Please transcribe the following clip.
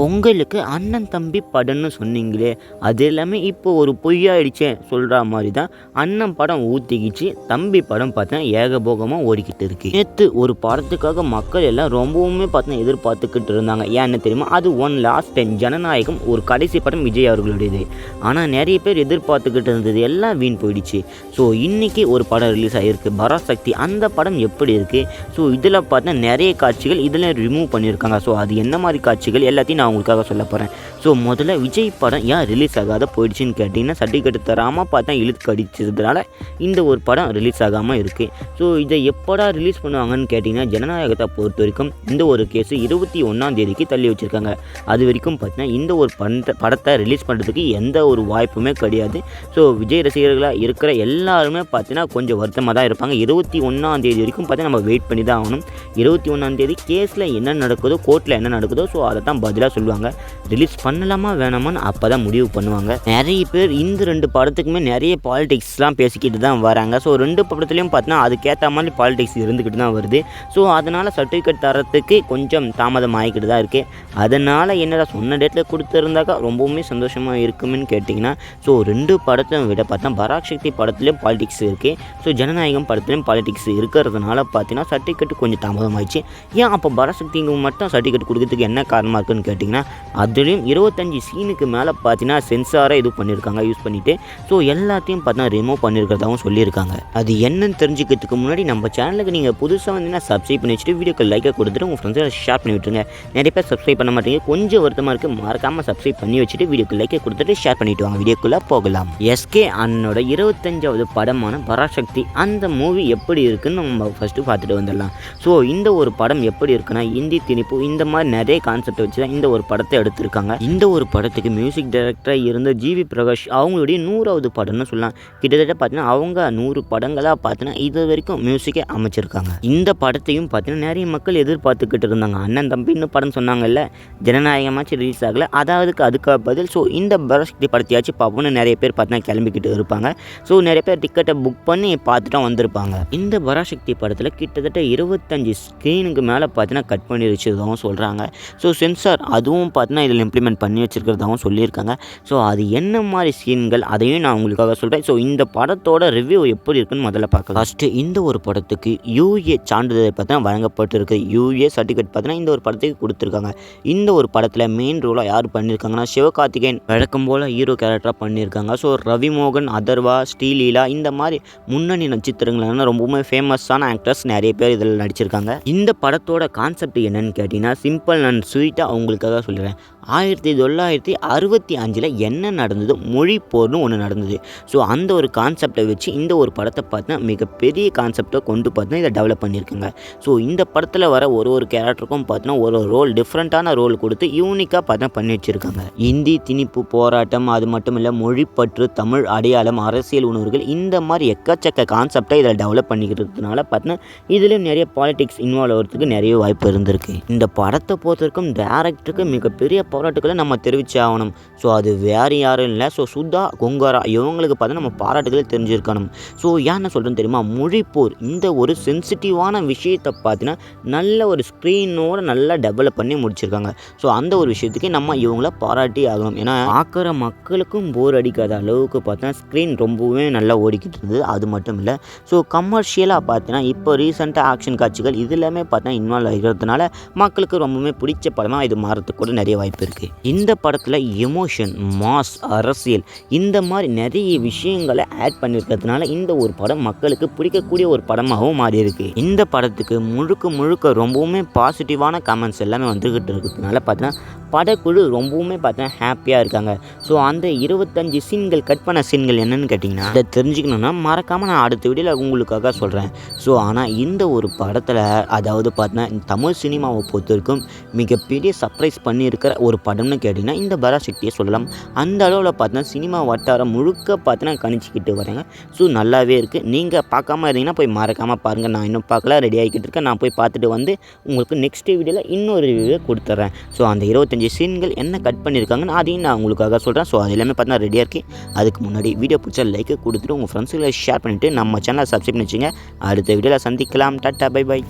பொங்கலுக்கு அண்ணன் தம்பி படம்னு சொன்னீங்களே அது எல்லாமே இப்போ ஒரு பொய்யாயிடுச்சே சொல்கிற மாதிரி தான் அண்ணன் படம் ஊற்றிக்கிச்சு தம்பி படம் பார்த்தா ஏகபோகமாக ஓடிக்கிட்டு இருக்கு. நேற்று ஒரு படத்துக்காக மக்கள் எல்லாம் ரொம்பவுமே பார்த்தா எதிர்பார்த்துக்கிட்டு இருந்தாங்க. ஏன்னு தெரியுமா? அது ஒன் லாஸ்ட் டைம் ஜனநாயகம் ஒரு கடைசி படம் விஜய் அவர்களுடையது. ஆனால் நிறைய பேர் எதிர்பார்த்துக்கிட்டு இருந்தது எல்லாம் வீண் போயிடுச்சு. ஸோ இன்றைக்கி ஒரு படம் ரிலீஸ் ஆகிருக்கு பராசக்தி அந்த படம் எப்படி இருக்குது ஸோ இதில் பார்த்தா நிறைய காட்சிகள் இதில் ரிமூவ் பண்ணியிருக்காங்க. ஸோ அது என்ன மாதிரி காட்சிகள்? எல்லாத்தையும் நான் உங்களுக்காக சொல்ல போகிறேன் ஸோ முதல்ல விஜய் படம் ஏன் ரிலீஸ் ஆகாத போயிடுச்சுன்னு கேட்டிங்கன்னா சர்டிஃபிகேட் தராமல் பார்த்தா இழுத்து கடிச்சதுனால இந்த ஒரு படம் ரிலீஸ் ஆகாமல் இருக்குது ஸோ இதை எப்படா ரிலீஸ் பண்ணுவாங்கன்னு கேட்டிங்கன்னா ஜனநாயகத்தை பொறுத்த வரைக்கும் இந்த ஒரு கேஸு இருபத்தி ஒன்றாம் தேதிக்கு தள்ளி வச்சுருக்காங்க. அது வரைக்கும் பார்த்தீங்கன்னா இந்த ஒரு படத்தை படத்தை ரிலீஸ் பண்ணுறதுக்கு எந்த ஒரு வாய்ப்புமே கிடையாது. ஸோ விஜய் ரசிகர்களாக இருக்கிற எல்லாருமே பார்த்தீங்கன்னா கொஞ்சம் வருத்தமாக தான் இருப்பாங்க. இருபத்தி ஒன்றாம் தேதி வரைக்கும் பார்த்தீங்கன்னா நம்ம வெயிட் பண்ணி தான் ஆகணும். இருபத்தி ஒன்றாம் தேதி கேஸில் என்ன நடக்குதோ கோர்ட்டில் என்ன நடக்குதோ ஸோ அதை தான் பதிலாக சொல்லுவாங்க. ரிலீஸ் பண்ணலாமா வேணாமான்னு அப்போ தான் முடிவு பண்ணுவாங்க. நிறைய பேர் இந்த ரெண்டு படத்துக்குமே நிறைய பாலிடிக்ஸ்லாம் பேசிக்கிட்டு தான் வராங்க. ஸோ ரெண்டு படத்துலையும் பார்த்தீங்கன்னா அதுக்கேற்ற மாதிரி பாலிடிக்ஸ் இருந்துக்கிட்டு தான் வருது. ஸோ அதனால் சர்டிஃபிகேட் தரத்துக்கு கொஞ்சம் தாமதம் ஆகிக்கிட்டு தான் இருக்குது அதனால் என்னடா சொன்ன டேட்டில் கொடுத்துருந்தாக்கா ரொம்பவுமே சந்தோஷமாக இருக்குமென்னு கேட்டிங்கன்னா ஸோ ரெண்டு படத்தையும் விட பார்த்தா பராக் சக்தி படத்துலேயும் பாலிடிக்ஸ் இருக்குது ஸோ ஜனநாயகம் படத்துலேயும் பாலிடிக்ஸ் இருக்கிறதுனால பார்த்தீங்கன்னா சர்டிஃபிகேட் கொஞ்சம் தாமதமாகிடுச்சு ஏன் அப்போ பராசக்திங்க மட்டும் சர்டிஃபிகேட் கொடுக்கறதுக்கு என்ன காரணமாக இருக்குன்னு கேட்டிங்கன்னா அதுலேயும் இருபத்தஞ்சி சீனுக்கு மேலே பார்த்தீங்கன்னா சென்சாரை இது பண்ணியிருக்காங்க யூஸ் பண்ணிவிட்டு ஸோ எல்லாத்தையும் பார்த்தீங்கன்னா ரிமூவ் பண்ணியிருக்கிறதாகவும் சொல்லியிருக்காங்க. அது என்னன்னு தெரிஞ்சுக்கிறதுக்கு முன்னாடி நம்ம சேனலுக்கு நீங்கள் புதுசாக வந்தீங்கன்னா சப்ஸ்கிரைப் பண்ணி வச்சுட்டு வீடியோக்கு லைக்கை கொடுத்துட்டு உங்கள் ஃப்ரெண்ட்ஸை ஷேர் பண்ணி விட்டுருங்க. நிறைய பேர் சப்ஸ்கிரைப் பண்ண மாட்டீங்க. கொஞ்சம் வருத்தமாக இருக்குது மறக்காமல் சப்ஸ்கிரைப் பண்ணி வச்சுட்டு வீடியோக்கு லைக்கை கொடுத்துட்டு ஷேர் பண்ணிவிட்டு வாங்க. வீடியோக்குள்ளே போகலாம். எஸ்கே அண்ணனோட இருபத்தஞ்சாவது படமான பராசக்தி அந்த மூவி எப்படி இருக்குன்னு நம்ம ஃபஸ்ட்டு பார்த்துட்டு வந்துடலாம். ஸோ இந்த ஒரு படம் எப்படி இருக்குன்னா இந்தி திணிப்பு இந்த மாதிரி நிறைய கான்செப்ட் வச்சு தான் இந்த ஒரு ஒரு படத்தை எடுத்திருக்காங்க. இந்த ஒரு படத்துக்கு மியூசிக் டைரக்டராக இருந்த ஜிவி பிரகாஷ் அவங்களுடைய நூறாவது படம்னு சொல்லலாம். கிட்டத்தட்ட பார்த்தீங்கன்னா அவங்க நூறு படங்களாக பார்த்தீங்கன்னா இது வரைக்கும் மியூசிக்கே அமைச்சிருக்காங்க. இந்த படத்தையும் பார்த்தீங்கன்னா நிறைய மக்கள் எதிர்பார்த்துக்கிட்டு இருந்தாங்க. அண்ணன் தம்பின்னு படம் சொன்னாங்கல்ல ஜனநாயகமாச்சும் ரிலீஸ் ஆகலை. அதாவதுக்கு அதுக்கு பதில் ஸோ இந்த பரசக்தி படத்தையாச்சும் பார்ப்போம்னு நிறைய பேர் பார்த்தீங்கன்னா கிளம்பிக்கிட்டு இருப்பாங்க. ஸோ நிறைய பேர் டிக்கெட்டை புக் பண்ணி பார்த்துட்டு வந்திருப்பாங்க. இந்த பராசக்தி படத்தில் கிட்டத்தட்ட இருபத்தஞ்சி ஸ்க்ரீனுக்கு மேலே பார்த்தீங்கன்னா கட் பண்ணி வச்சதாகவும் சொல்கிறாங்க ஸோ சென்சார் அது அதுவும் பார்த்தீங்கன்னா இதில் இம்ப்ளிமெண்ட் பண்ணி வச்சுருக்கிறதாகவும் சொல்லியிருக்காங்க. ஸோ அது என்ன மாதிரி சீன்கள் அதையும் நான் உங்களுக்காக சொல்கிறேன் ஸோ இந்த படத்தோட ரிவ்யூ எப்படி இருக்குன்னு முதல்ல பார்க்கலாம். ஃபஸ்ட்டு இந்த ஒரு படத்துக்கு யூஏ சான்றிதழ் பார்த்தா வழங்கப்பட்டிருக்கு. யூஏ சர்டிஃபிகேட் பார்த்தீங்கன்னா இந்த ஒரு படத்துக்கு கொடுத்துருக்காங்க. இந்த ஒரு படத்தில் மெயின் ரோலாக யார் பண்ணியிருக்காங்கன்னா சிவகார்த்திகேயன் வழக்கம் போல் ஹீரோ கேரக்டராக பண்ணியிருக்காங்க. ஸோ ரவிமோகன் அதர்வா ஸ்ரீலீலா இந்த மாதிரி முன்னணி நட்சத்திரங்கள்லாம் ரொம்பவுமே ஃபேமஸான ஆக்டர்ஸ் நிறைய பேர் இதில் நடிச்சிருக்காங்க. இந்த படத்தோட கான்செப்ட் என்னன்னு கேட்டிங்கன்னா சிம்பிள் அண்ட் ஸ்வீட்டாக அவங்களுக்கு அவங்களுக்காக சொல்லிடுறேன். ஆயிரத்தி தொள்ளாயிரத்தி அறுபத்தி அஞ்சில் என்ன நடந்தது? மொழி போர்னு ஒன்று நடந்தது. ஸோ அந்த ஒரு கான்செப்டை வச்சு இந்த ஒரு படத்தை பார்த்தா மிகப்பெரிய கான்செப்டை கொண்டு பார்த்தா இதை டெவலப் பண்ணியிருக்காங்க. ஸோ இந்த படத்தில் வர ஒரு ஒரு கேரக்டருக்கும் பார்த்தோன்னா ஒரு ரோல் டிஃப்ரெண்ட்டான ரோல் கொடுத்து யூனிக்காக பார்த்தா பண்ணி வச்சுருக்காங்க. இந்தி திணிப்பு போராட்டம் அது மட்டும் இல்லை மொழிப்பற்று தமிழ் அடையாளம் அரசியல் உணர்வுகள் இந்த மாதிரி எக்கச்சக்க கான்செப்டை இதில் டெவலப் பண்ணிக்கிறதுனால பார்த்தீங்கன்னா இதுலேயும் நிறைய பாலிடிக்ஸ் இன்வால்வ் ஆகிறதுக்கு நிறைய வாய்ப்பு இருந்திருக்கு. இந்த படத்தை பொறுத்த வரைக்கும் டேரக்டருக்கு மிகப்பெரிய பாராட்டுக்களை நம்ம தெரிவிச்சே ஆகணும். ஸோ அது வேறு யாரும் இல்லை. ஸோ சுதா கொங்காரா இவங்களுக்கு பார்த்தா நம்ம பாராட்டுகளை தெரிஞ்சிருக்கணும். ஸோ ஏன் என்ன சொல்கிறேன்னு தெரியுமா? மொழிப்போர் இந்த ஒரு சென்சிட்டிவான விஷயத்தை பார்த்தீங்கன்னா நல்ல ஒரு ஸ்க்ரீனோட நல்லா டெவலப் பண்ணி முடிச்சிருக்காங்க. ஸோ அந்த ஒரு விஷயத்துக்கு நம்ம இவங்கள பாராட்டி ஆகணும். ஏன்னா பார்க்குற மக்களுக்கும் போர் அடிக்காத அளவுக்கு பார்த்தா ஸ்க்ரீன் ரொம்பவே நல்லா ஓடிக்கிட்டு இருந்தது. அது மட்டும் இல்லை. ஸோ கமர்ஷியலாக பார்த்தீங்கன்னா இப்போ ரீசெண்டாக ஆக்ஷன் காட்சிகள் இது எல்லாமே பார்த்தா இன்வால்வ் ஆகிறதுனால மக்களுக்கு ரொம்பவுமே பிடிச்ச படமாக இது மாறத்துக்கு கூட நிறைய வாய்ப்பு இருக்குது இந்த படத்தில் எமோஷன் மாஸ் அரசியல் இந்த மாதிரி நிறைய விஷயங்களை ஆட் பண்ணியிருக்கிறதுனால இந்த ஒரு படம் மக்களுக்கு பிடிக்கக்கூடிய ஒரு படமாகவும் மாறி இருக்கு இந்த படத்துக்கு முழுக்க முழுக்க ரொம்பவுமே பாசிட்டிவான கமெண்ட்ஸ் எல்லாமே வந்துக்கிட்டு இருக்கிறதுனால பார்த்தீங்கன்னா படக்குழு ரொம்பவுமே பார்த்தீங்கன்னா ஹாப்பியாக இருக்காங்க. ஸோ அந்த இருபத்தஞ்சி சீன்கள் கட் பண்ண சீன்கள் என்னென்னு கேட்டிங்கன்னா அதை தெரிஞ்சுக்கணுன்னா மறக்காமல் நான் அடுத்த வீடியோவில் உங்களுக்காக சொல்கிறேன் ஸோ ஆனால் இந்த ஒரு படத்தில் அதாவது பார்த்தீங்கன்னா தமிழ் சினிமாவை பொறுத்த வரைக்கும் மிகப்பெரிய சர்ப்ரைஸ் பண்ணியிருக்கிற ஒரு படம்னு கேட்டிங்கன்னா இந்த பராசக்தியை சொல்லலாம். அந்த அளவில் பார்த்தீங்கன்னா சினிமா வட்டாரம் முழுக்க பார்த்தீங்கன்னா கணிச்சிக்கிட்டு வராங்க. ஸோ நல்லாவே இருக்குது நீங்கள் பார்க்காம இருந்தீங்கன்னா போய் மறக்காமல் பாருங்கள் நான் இன்னும் பார்க்கல ரெடி ஆகிக்கிட்டு இருக்கேன். நான் போய் பார்த்துட்டு வந்து உங்களுக்கு நெக்ஸ்ட் வீடியோவில் இன்னொரு வீடியோ கொடுத்துட்றேன் ஸோ அந்த இருபத்தஞ்சி சீன்கள் என்ன கட் பண்ணியிருக்காங்கன்னு அதையும் நான் உங்களுக்காக சொல்கிறேன் ஸோ அது எல்லாமே பார்த்தீங்கன்னா ரெடியாக இருக்குது அதுக்கு முன்னாடி வீடியோ பிடிச்சா லைக் கொடுத்துட்டு உங்கள் ஃப்ரெண்ட்ஸுகளை ஷேர் பண்ணிவிட்டு நம்ம சேனலை சப்ஸ்கிரைப் பண்ணி வச்சுங்க அடுத்த வீடியோவில் சந்திக்கலாம். Tata bye by